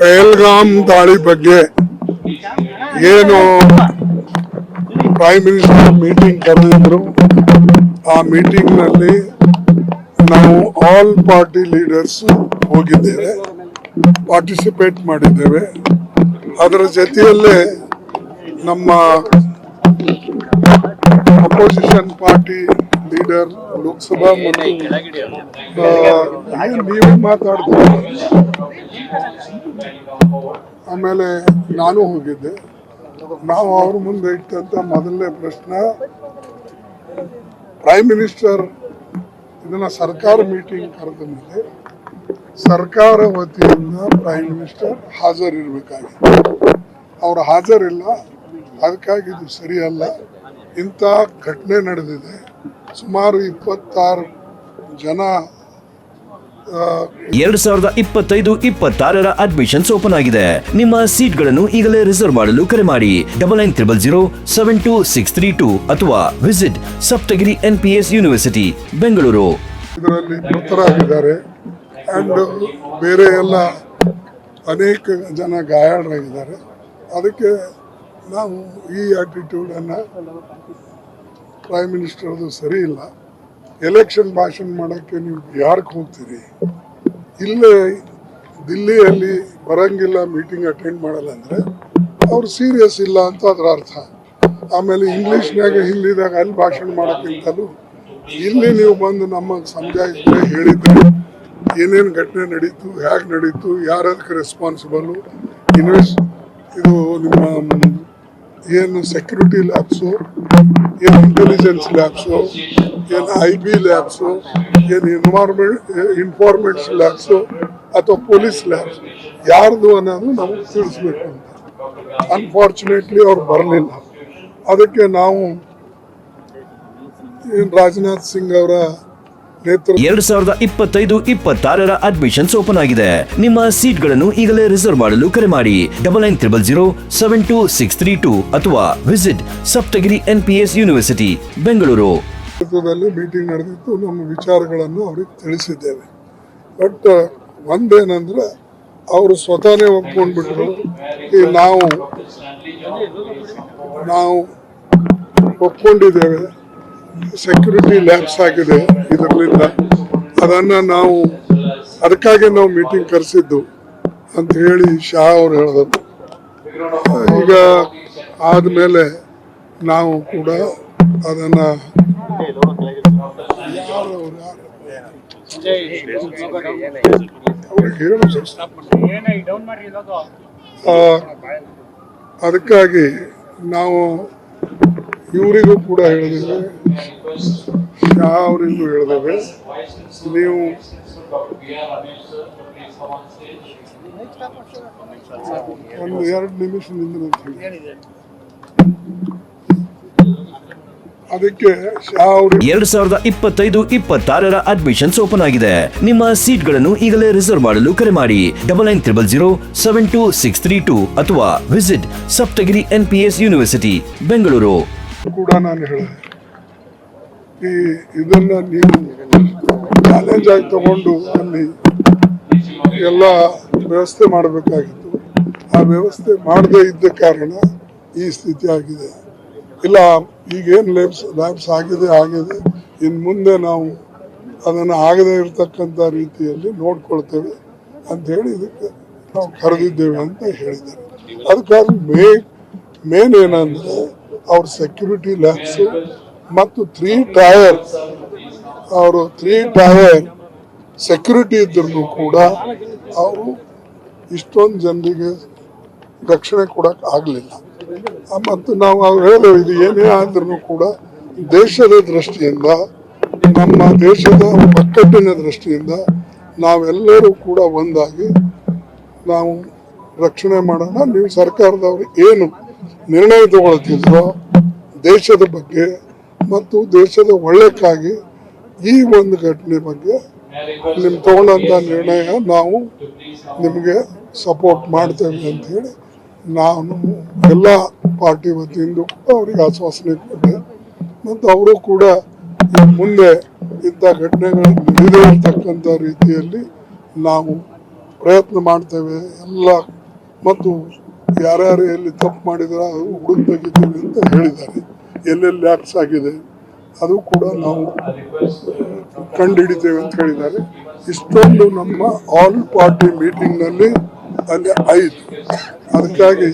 ಪಹಲ್ಗಾಮ್ ದಾಳಿ ಬಗ್ಗೆ ಏನು ಪ್ರೈಮ್ ಮಿನಿಸ್ಟರ್ ಮೀಟಿಂಗ್ ಕರೆದಿದ್ರು. ಆ ಮೀಟಿಂಗ್ನಲ್ಲಿ ನಾವು ಆಲ್ ಪಾರ್ಟಿ ಲೀಡರ್ಸ್ ಹೋಗಿದ್ದೇವೆ ಪಾರ್ಟಿಸಿಪೇಟ್ ಮಾಡಿದ್ದೇವೆ. ಅದರ ಜೊತೆಯಲ್ಲೇ ನಮ್ಮ ಅಪೋಸಿಷನ್ ಪಾರ್ಟಿ ಲೀಡರ್ ಲೋಕಸಭಾ ಮತ್ತು ನೀವು ಮಾತಾಡಿದ್ರು ಆಮೇಲೆ ನಾನು ಹೋಗಿದ್ದೆ. ನಾವು ಅವ್ರ ಮುಂದೆ ಇಟ್ಟಂತ ಮೊದಲನೇ ಪ್ರಶ್ನೆ ಪ್ರೈಮ್ ಮಿನಿಸ್ಟರ್ ಇದನ್ನ ಸರ್ಕಾರ ಮೀಟಿಂಗ್ ಕರೆದ ಮೇಲೆ ಸರ್ಕಾರ ವತಿಯಿಂದ ಪ್ರೈಮ್ ಮಿನಿಸ್ಟರ್ ಹಾಜರಿರ್ಬೇಕಾಗಿತ್ತು. ಅವ್ರು ಹಾಜರಿಲ್ಲ. ಅದಕ್ಕಾಗಿ ಇದು ಸರಿಯಲ್ಲ. ಇಂಥ ಘಟನೆ ನಡೆದಿದೆ. ಸುಮಾರು ಇಪ್ಪತ್ತಾರು ಜನ ಎರಡು ಸಾವಿರದ ಇಪ್ಪತ್ತೈದು ಇಪ್ಪತ್ತಾರರ ಅಡ್ಮಿಷನ್ಸ್ ಓಪನ್ ಆಗಿದೆ. ನಿಮ್ಮ ಸೀಟ್ಗಳನ್ನು ಈಗಲೇ ರಿಸರ್ವ್ ಮಾಡಲು ಕರೆ ಮಾಡಿ. Double nine triple zero seven two six three two ಅಥವಾ visit Saptagiri N P S university Bengaluru. ಇದರಲ್ಲಿ ಮೃತರಾಗಿದ್ದಾರೆ ಅಂಡ್ ಬೇರೆ ಎಲ್ಲ ಅನೇಕ ಜನ ಗಾಯಾಳರಾಗಿದ್ದಾರೆ. ಅದಕ್ಕೆ ನಾವು ಈ ಆಟಿಟ್ಯೂಡನ್ನು ಪ್ರೈಮ್ ಮಿನಿಸ್ಟರ್ದು ಸರಿ ಇಲ್ಲ. ಎಲೆಕ್ಷನ್ ಭಾಷಣ ಮಾಡೋಕ್ಕೆ ನೀವು ಯಾರಕ್ಕೆ ಹೋಗ್ತೀರಿ? ಇಲ್ಲೇ ದಿಲ್ಲಿಯಲ್ಲಿ ಬರಂಗಿಲ್ಲ ಮೀಟಿಂಗ್ ಅಟೆಂಡ್ ಮಾಡಲ್ಲ ಅಂದರೆ ಅವ್ರು ಸೀರಿಯಸ್ ಇಲ್ಲ ಅಂತ ಅದರ ಅರ್ಥ. ಆಮೇಲೆ ಇಂಗ್ಲೀಷ್ನಾಗ ಹಿಂದಿದಾಗ ಅಲ್ಲಿ ಭಾಷಣ ಮಾಡೋಕ್ಕಿಂತಲೂ ಇಲ್ಲಿ ನೀವು ಬಂದು ನಮ್ಮ ಸಮಜಾಯಿದ್ರೆ ಹೇಳಿದ್ರೆ ಏನೇನು ಘಟನೆ ನಡೀತು ಹೇಗೆ ನಡೀತು ಯಾರದಕ್ಕೆ ರೆಸ್ಪಾನ್ಸಿಬಲು ಇನ್ವೆಸ್ಟ್ ಇದು ನಿಮ್ಮ ಏನು ಸೆಕ್ಯೂರಿಟಿ ಲ್ಯಾಬ್ಸು ಏನು ಇಂಟೆಲಿಜೆನ್ಸ್ ಲ್ಯಾಬ್ಸು ಏನು ಐ ಬಿ ಲ್ಯಾಬ್ಸು ಏನು ಎನ್ವಾರ್ಮೆಂಟ್ ಇನ್ಫಾರ್ಮೆಂಟ್ಸ್ ಲ್ಯಾಬ್ಸು ಅಥವಾ ಪೊಲೀಸ್ ಲ್ಯಾಬ್ಸ್ ಯಾರ್ದು ಅನ್ನೋದು ನಮಗೆ ತಿಳಿಸ್ಬೇಕು ಅಂತ. ಅನ್ಫಾರ್ಚುನೇಟ್ಲಿ ಅವ್ರು ಬರಲಿಲ್ಲ. ಅದಕ್ಕೆ ನಾವು ರಾಜನಾಥ್ ಸಿಂಗ್ ಅವರ ಎರಡ್ ಸಾವಿರದ ಇಪ್ಪತ್ತೈದು ಇಪ್ಪತ್ತಾರರ ಅಡ್ಮಿಷನ್ಸ್ ಓಪನ್ ಆಗಿದೆ. ನಿಮ್ಮ ಸೀಟ್ಗಳನ್ನು ಈಗಲೇ ರಿಸರ್ವ್ ಮಾಡಲು ಕರೆ ಮಾಡಿ. Double nine triple zero seven two six three two ಅಥವಾ visit Saptagiri N P S university Bengaluru. Meeting ನಡೆದಿತ್ತು. ನಮ್ಮ ವಿಚಾರಗಳನ್ನು ಅವ್ರಿಗೆ ತಿಳಿಸಿದ್ದೇವೆ. ಬಟ್ ಒಂದೇನಂದ್ರೆ ಅವರು ಸ್ವತಃನೇ ಒಪ್ಕೊಂಡ್ಬಿಟ್ರು ನಾವು ನಾವು ಒಪ್ಕೊಂಡಿದ್ದೇವೆ. ಸೆಕ್ಯೂರಿಟಿ ಲ್ಯಾಬ್ಸ್ ಆಗಿದೆ ಇದರಿಂದ. ಅದನ್ನು ನಾವು ಅದಕ್ಕಾಗಿ ನಾವು ಮೀಟಿಂಗ್ ಕರೆಸಿದ್ದು ಅಂತ ಹೇಳಿ ಶಾ ಅವರು ಹೇಳಿದ್ರು ಈಗ ಆದಮೇಲೆ ನಾವು ಕೂಡ ಅದನ್ನು ಅದಕ್ಕಾಗಿ ನಾವು ಇವರಿಗೂ ಕೂಡ ಹೇಳಿದ್ದೇವೆ ಯಾವರಿಗೂ ಹೇಳಿದ್ದೇವೆ. ನೀವು ಒಂದು ಎರಡು ನಿಮಿಷ ನಿಂದ್ರಂತ ಹೇಳಿ. ಅದಕ್ಕೆ ಎರಡ್ ಸಾವಿರದ ಇಪ್ಪತ್ತೈದು, ಇಪ್ಪತ್ತಾರರ ಅಡ್ಮಿಷನ್ಸ್ ಓಪನ್ ಆಗಿದೆ. ನಿಮ್ಮ ಸೀಟ್ಗಳನ್ನು ಈಗಲೇ ರಿಸರ್ವ್ ಮಾಡಲು ಕರೆ ಮಾಡಿ. Double nine triple zero seven two six three two ಅಥವಾ visit Saptagiri N P S university Bengaluru. ಕೂಡ ನಾನು ಹೇಳಿದೆ. ಈ ಇದನ್ನ ನೀವು ಚಾಲೆಂಜ್ ಆಗಿ ತಗೊಂಡು ಅಲ್ಲಿ ಎಲ್ಲ ವ್ಯವಸ್ಥೆ ಮಾಡಬೇಕಾಗಿತ್ತು. ಆ ವ್ಯವಸ್ಥೆ ಮಾಡದೇ ಇದ್ದ ಕಾರಣ ಈ ಸ್ಥಿತಿ ಆಗಿದೆ. ಇಲ್ಲ, ಈಗೇನು ಲ್ಯಾಬ್ಸ್ ಲ್ಯಾಬ್ಸ್ ಆಗಿದೆ ಆಗಿದೆ. ಇನ್ನು ಮುಂದೆ ನಾವು ಅದನ್ನು ಆಗದೆ ಇರತಕ್ಕಂಥ ರೀತಿಯಲ್ಲಿ ನೋಡ್ಕೊಳ್ತೇವೆ ಅಂತ ಹೇಳಿ ಇದಕ್ಕೆ ನಾವು ಕರೆದಿದ್ದೇವೆ ಅಂತ ಹೇಳಿದ್ದಾರೆ. ಅದಕ್ಕಾಗಿ ಮೇ, ಮೇನ್ ಏನಂದ್ರೆ ಅವ್ರ ಸೆಕ್ಯೂರಿಟಿ ಲ್ಯಾಬ್ಸು ಮತ್ತು ತ್ರೀ ಟಯರ್ ಅವರು ತ್ರೀ ಟಯರ್ ಸೆಕ್ಯೂರಿಟಿ ಇದ್ರೂ ಕೂಡ ಅವರು ಇಷ್ಟೊಂದು ಜನರಿಗೆ ರಕ್ಷಣೆ ಕೊಡಕ್ಕೆ ಆಗಲಿಲ್ಲ. ಮತ್ತು ನಾವು ಅವ್ರು ಹೇಳೋ ಇದು ಏನೇ ಆದ್ರೂ ಕೂಡ ದೇಶದ ದೃಷ್ಟಿಯಿಂದ, ನಮ್ಮ ದೇಶದ ಒಕ್ಕಟ್ಟಿನ ದೃಷ್ಟಿಯಿಂದ ನಾವೆಲ್ಲರೂ ಕೂಡ ಒಂದಾಗಿ ನಾವು ರಕ್ಷಣೆ ಮಾಡೋಣ. ನೀವು ಸರ್ಕಾರದವರು ಏನು ನಿರ್ಣಯ ತಗೊಳ್ತಿದ್ರು ದೇಶದ ಬಗ್ಗೆ ಮತ್ತು ದೇಶದ ಒಳ್ಳೆಕ್ಕಾಗಿ ಈ ಒಂದು ಘಟನೆ ಬಗ್ಗೆ ನಿಮ್ ತಗೊಂಡಂತ ನಿರ್ಣಯ ನಾವು ನಿಮಗೆ ಸಪೋರ್ಟ್ ಮಾಡ್ತೇವೆ ಅಂತ ಹೇಳಿ ನಾನು ಎಲ್ಲ ಪಾರ್ಟಿ ವತಿಯಿಂದ ಕೂಡ ಅವರಿಗೆ ಆಶ್ವಾಸನೆ ಕೊಟ್ಟೆ. ಮತ್ತು ಅವರು ಕೂಡ ಮುಂದೆ ಇಂಥ ಘಟನೆಗಳು ನಡೆದೇ ಇರ್ತಕ್ಕಂಥ ರೀತಿಯಲ್ಲಿ ನಾವು ಪ್ರಯತ್ನ ಮಾಡ್ತೇವೆ ಎಲ್ಲ ಮತ್ತು ಯಾರ್ಯಾರು ಎಲ್ಲಿ ತಪ್ಪು ಮಾಡಿದ್ರೆ ಅದು ಹುಡುಗ ತೆಗಿತೀವಿ ಅಂತ ಹೇಳಿದ್ದಾರೆ. ಎಲ್ಲೆಲ್ಲಿ ಲ್ಯಾಪ್ಸ್ ಆಗಿದೆ, ಅದು ಕೂಡ ನಾವು ಕಂಡುಹಿಡಿತೇವೆ ಅಂತ ಹೇಳಿದ್ದಾರೆ. ಇಷ್ಟೊಂದು ನಮ್ಮ ಆಲ್ ಪಾರ್ಟಿ ಮೀಟಿಂಗ್ನಲ್ಲಿ ಅಲ್ಲಿ ಆಯಿತು ಅದಕ್ಕಾಗಿ